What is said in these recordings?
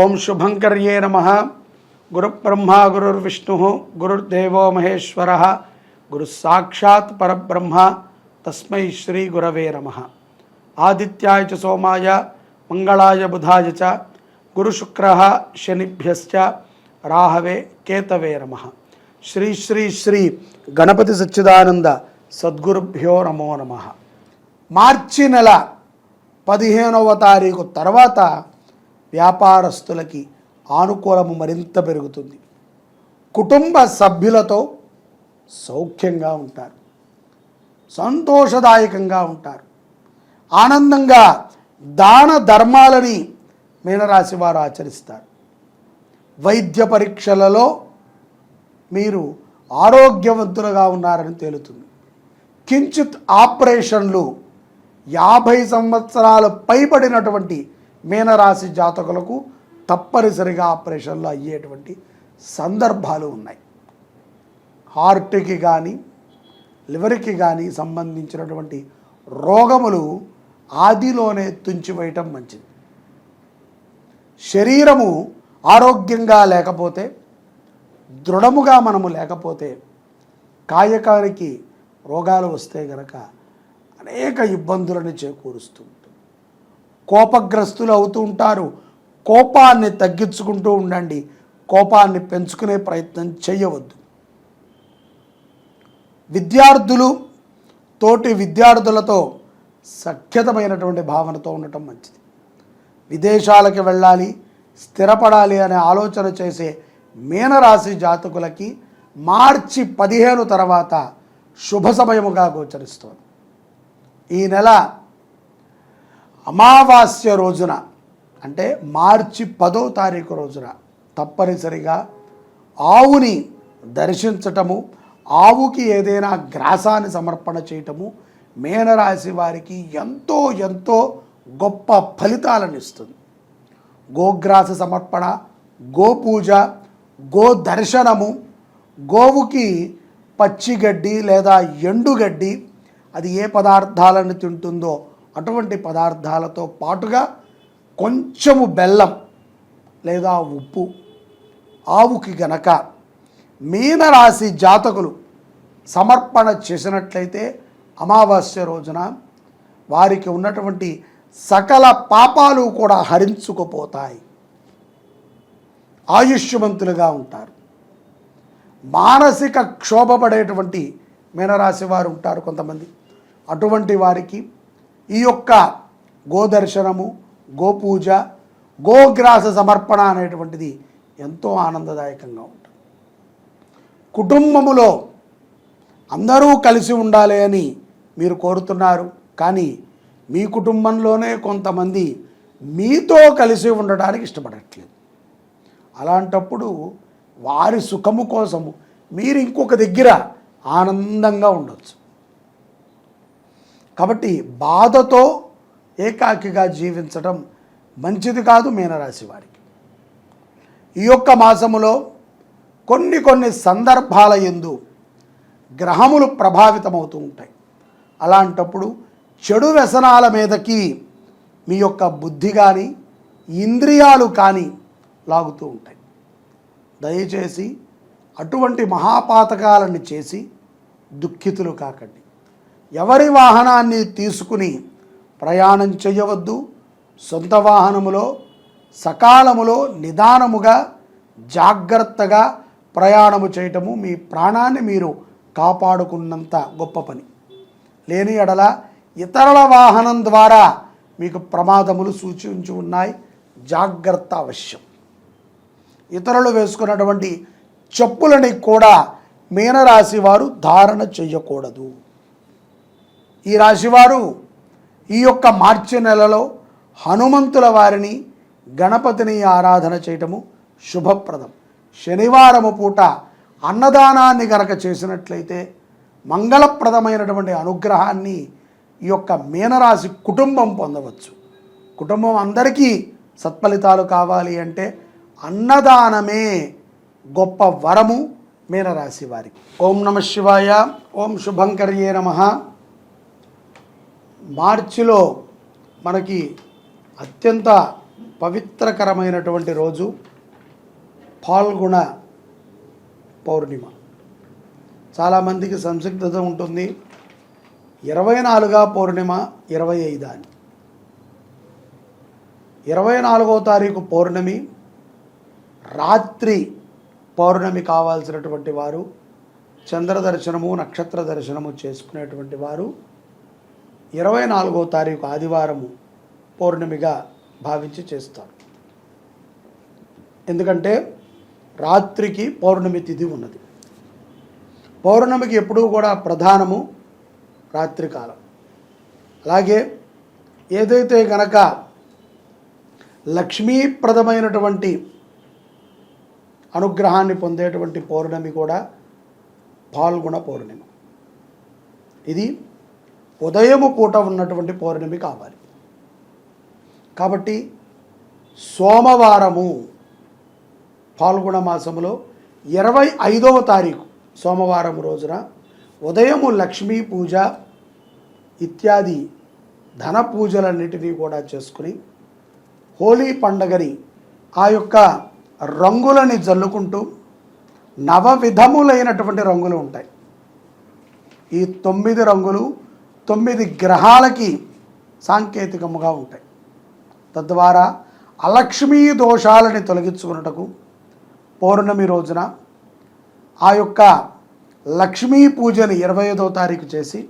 ఓం శుభంకర్యే నమ. గురుబ్రహ్మ గురుర్విష్ణు గురుర్దేవో మహేశ్వర. గురు సాక్షాత్ పరబ్రహ్మ. తస్మై శ్రీ గురవే నమ. ఆదిత్యాయ చ సోమాయ మంగళాయ బుధాయ చ గురుశుక్ర శనిభ్యశ్చ రాహవే కేతవే నమ. శ్రీ శ్రీ శ్రీ గణపతి సచ్చిదానంద సద్గురుభ్యో నమో నమ. మార్చి నెల పదిహేనవ తారీఖు తర్వాత వ్యాపారస్తులకి ఆనుకూలము మరింత పెరుగుతుంది. కుటుంబ సభ్యులతో సౌఖ్యంగా ఉంటారు. సంతోషదాయకంగా ఉంటారు. ఆనందంగా దాన ధర్మాలని మీనరాశి వారు ఆచరిస్తారు. వైద్య పరీక్షలలో మీరు ఆరోగ్యవంతులుగా ఉన్నారని తేలుతుంది. కించిత్ ఆపరేషన్లు యాభై సంవత్సరాలు పైబడినటువంటి మీనరాశి జాతకులకు తప్పనిసరిగా ఆపరేషన్లు అయ్యేటువంటి సందర్భాలు ఉన్నాయి. హార్ట్కి కానీ లివర్కి కానీ సంబంధించినటువంటి రోగములు ఆదిలోనే తుంచివేయటం మంచిది. శరీరము ఆరోగ్యంగా లేకపోతే దృఢముగా మనము లేకపోతే కాయకానికి రోగాలు వస్తే గనక అనేక ఇబ్బందులను చేకూరుస్తుంది. కోపగ్రస్తులు అవుతూ ఉంటారు. కోపాన్ని తగ్గించుకుంటూ ఉండండి. కోపాన్ని పెంచుకునే ప్రయత్నం చేయవద్దు. విద్యార్థులు తోటి విద్యార్థులతో సఖ్యతమైనటువంటి భావనతో ఉండటం మంచిది. విదేశాలకు వెళ్ళాలి స్థిరపడాలి అనే ఆలోచన చేసే మీనరాశి జాతకులకి మార్చి పదిహేను తర్వాత శుభ సమయముగా గోచరిస్తుంది. ఈ నెల అమావాస్య రోజున అంటే మార్చి పదో తారీఖు రోజున తప్పనిసరిగా ఆవుని దర్శించటము ఆవుకి ఏదైనా గ్రాసాన్ని సమర్పణ చేయటము మేనరాశి వారికి ఎంతో ఎంతో గొప్ప ఫలితాలను ఇస్తుంది. గోగ్రాస సమర్పణ గోపూజ గో దర్శనము గోవుకి పచ్చిగడ్డి లేదా ఎండుగడ్డి అది ఏ పదార్థాలను తింటుందో అటువంటి పదార్థాలతో పాటుగా కొంచెము బెల్లం లేదా ఉప్పు ఆవుకి గనక మీనరాశి జాతకులు సమర్పణ చేసినట్లయితే అమావాస్య రోజున వారికి ఉన్నటువంటి సకల పాపాలు కూడా హరించుకుపోతాయి. ఆయుష్యవంతులుగా ఉంటారు. మానసిక క్షోభపడేటువంటి మీనరాశి వారు ఉంటారు కొంతమంది. అటువంటి వారికి ఈ యొక్క గోదర్శనము గోపూజ గోగ్రాస సమర్పణ అనేటువంటిది ఎంతో ఆనందదాయకంగా ఉంటుంది. కుటుంబములో అందరూ కలిసి ఉండాలి అని మీరు కోరుతున్నారు కానీ మీ కుటుంబంలోనే కొంతమంది మీతో కలిసి ఉండడానికి ఇష్టపడట్లేదు. అలాంటప్పుడు వారి సుఖము కోసము మీరు ఇంకొక దగ్గర ఆనందంగా ఉండొచ్చు. కాబట్టి బాధతో ఏకాకిగా జీవించడం మంచిది కాదు మీనరాశి వారికి. ఈ యొక్క మాసములో కొన్ని కొన్ని సందర్భాల ఎందు గ్రహములు ప్రభావితమవుతూ ఉంటాయి. అలాంటప్పుడు చెడు వ్యసనాల మీదకి మీ యొక్క బుద్ధి కానీ ఇంద్రియాలు కానీ లాగుతూ ఉంటాయి. దయచేసి అటువంటి మహాపాతకాలను చేసి దుఃఖితులు కాకండి. ఎవరి వాహనాన్ని తీసుకుని ప్రయాణం చేయవద్దు. సొంత వాహనములో సకాలములో నిదానముగా జాగ్రత్తగా ప్రయాణము చేయటము మీ ప్రాణాన్ని మీరు కాపాడుకున్నంత గొప్ప పని. లేని ఎడల ఇతరుల వాహనం ద్వారా మీకు ప్రమాదములు సూచించి ఉన్నాయి. జాగ్రత్త అవశ్యం. ఇతరులు వేసుకున్నటువంటి చెప్పులని కూడా మీనరాశి వారు ధారణ చేయకూడదు. ఈ రాశివారు ఈ యొక్క మార్చి నెలలో హనుమంతుల వారిని గణపతిని ఆరాధన చేయటము శుభప్రదం. శనివారము పూట అన్నదానాన్ని గనక చేసినట్లయితే మంగళప్రదమైనటువంటి అనుగ్రహాన్ని ఈ యొక్క మీనరాశి కుటుంబం పొందవచ్చు. కుటుంబం అందరికీ సత్ఫలితాలు కావాలి అంటే అన్నదానమే గొప్ప వరము మీనరాశి వారికి. ఓం నమ శివాయ ఓం శుభంకర్యే నమ. మార్చిలో మనకి అత్యంత పవిత్రకరమైనటువంటి రోజు పాల్గొన పౌర్ణిమ. చాలామందికి సంసిగ్ధత ఉంటుంది. ఇరవై నాలుగా పౌర్ణిమ ఇరవై ఐదా అని. ఇరవై నాలుగో తారీఖు పౌర్ణమి రాత్రి పౌర్ణమి కావాల్సినటువంటి వారు చంద్ర దర్శనము నక్షత్ర దర్శనము చేసుకునేటువంటి వారు ఇరవై నాలుగో తారీఖు ఆదివారము పౌర్ణమిగా భావించి చేస్తారు. ఎందుకంటే రాత్రికి పౌర్ణమి తిథి ఉన్నది. పౌర్ణమికి ఎప్పుడూ కూడా ప్రధానము రాత్రికాలం అలాగే ఏదైతే గనక లక్ష్మీప్రదమైనటువంటి అనుగ్రహాన్ని పొందేటువంటి పౌర్ణమి కూడా పాల్గొన పౌర్ణమి. ఇది ఉదయము పూట ఉన్నటువంటి పౌర్ణమి కావాలి. కాబట్టి సోమవారము పాల్గొన మాసములో ఇరవై ఐదవ తారీఖు సోమవారం రోజున ఉదయము లక్ష్మీ పూజ ఇత్యాది ధన పూజలన్నిటినీ కూడా చేసుకుని హోలీ పండగని ఆ యొక్క రంగులని జల్లుకుంటూ నవ విధములైనటువంటి రంగులు ఉంటాయి. ఈ తొమ్మిది రంగులు తొమ్మిది గ్రహాలకి సాంకేతికముగా ఉంటాయి. తద్వారా అలక్ష్మీ దోషాలని తొలగించుకున్నటకు పౌర్ణమి రోజున ఆ యొక్క లక్ష్మీ పూజని ఇరవై ఐదో తారీఖు చేసి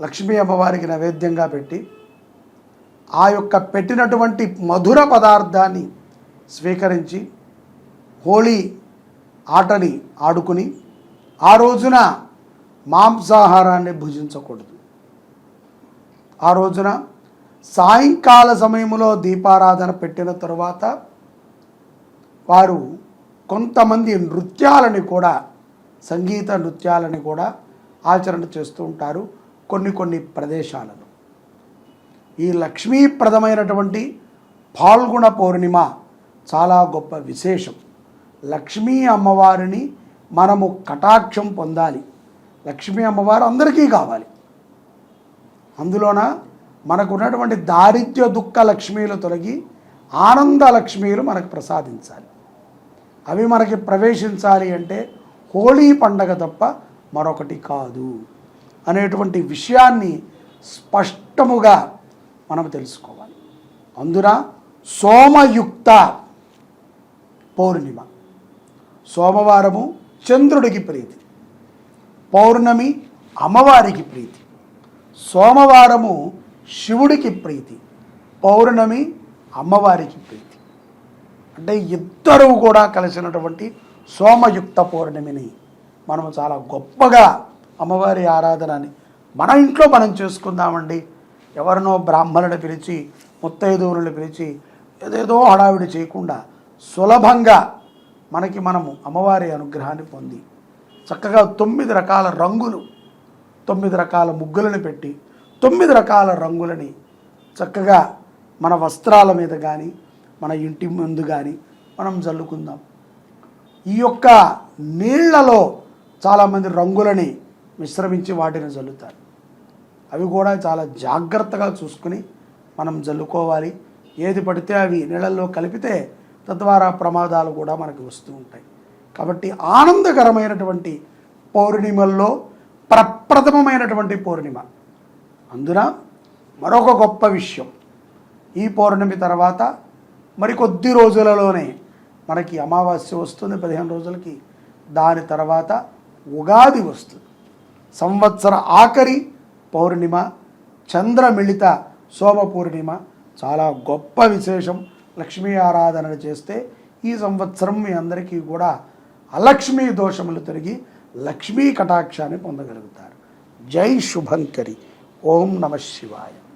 లక్ష్మీ అమ్మవారికి నైవేద్యంగా పెట్టి ఆ యొక్క పెట్టినటువంటి మధుర పదార్థాన్ని స్వీకరించి హోళీ ఆటని ఆడుకుని ఆ రోజున మాంసాహారాన్ని భుజించకూడదు. ఆ రోజున సాయంకాల సమయంలో దీపారాధన పెట్టిన తరువాత వారు కొంతమంది నృత్యాలని కూడా సంగీత నృత్యాలని కూడా ఆచరణ చేస్తూ ఉంటారు కొన్ని కొన్ని ప్రదేశాలలో. ఈ లక్ష్మీప్రదమైనటువంటి పాల్గొన పౌర్ణిమ చాలా గొప్ప విశేషం. లక్ష్మీ అమ్మవారిని మనము కటాక్షం పొందాలి. లక్ష్మీ అమ్మవారు అందరికీ కావాలి. అందులోన మనకు ఉన్నటువంటి దారిద్ర్య దుఃఖ లక్ష్మీలు తొలగి ఆనంద లక్ష్మీలు మనకు ప్రసాదించాలి. అవి మనకి ప్రవేశించాలి అంటే హోళీ పండగ తప్ప మరొకటి కాదు అనేటువంటి విషయాన్ని స్పష్టముగా మనం తెలుసుకోవాలి. అందున సోమయుక్త పౌర్ణిమ. సోమవారము చంద్రుడికి ప్రీతి పౌర్ణమి అమ్మవారికి ప్రీతి. సోమవారము శివుడికి ప్రీతి పౌర్ణమి అమ్మవారికి ప్రీతి. అంటే ఇద్దరూ కూడా కలిసినటువంటి సోమయుక్త పౌర్ణమిని మనం చాలా గొప్పగా అమ్మవారి ఆరాధనని మన ఇంట్లో మనం చేసుకుందామండి. ఎవరినో బ్రాహ్మణుని పిలిచి ముత్తైదువులను పిలిచి ఏదేదో హడావిడి చేయకుండా సులభంగా మనకి మనము అమ్మవారి అనుగ్రహాన్ని పొంది చక్కగా తొమ్మిది రకాల రంగులు తొమ్మిది రకాల ముగ్గులను పెట్టి తొమ్మిది రకాల రంగులని చక్కగా మన వస్త్రాల మీద కానీ మన ఇంటి ముందు కానీ మనం జల్లుకుందాం. ఈ యొక్క నీళ్ళలో చాలామంది రంగులని మిశ్రమించి వాటిని జల్లుతారు. అవి కూడా చాలా జాగ్రత్తగా చూసుకుని మనం జల్లుకోవాలి. ఏది పడితే అవి నీళ్ళల్లో కలిపితే తద్వారా ప్రమాదాలు కూడా మనకు వస్తూ ఉంటాయి. కాబట్టి ఆనందకరమైనటువంటి పౌర్ణిమల్లో ప్రప్రథమమైనటువంటి పౌర్ణిమ. అందున మరొక గొప్ప విషయం. ఈ పౌర్ణమి తర్వాత మరికొద్ది రోజులలోనే మనకి అమావాస్య వస్తుంది పదిహేను రోజులకి. దాని తర్వాత ఉగాది వస్తుంది. సంవత్సర ఆఖరి పౌర్ణిమ చంద్రమిళిత సోమ పౌర్ణిమ. చాలా గొప్ప విశేషం. లక్ష్మీ ఆరాధన చేస్తే ఈ సంవత్సరం మీ అందరికీ కూడా అలక్ష్మీ దోషములు తిరిగి లక్ష్మీ కటాక్షాన్ని పొందగలుగుతారు. జై శుభంకరి. ఓం నమ శివాయ.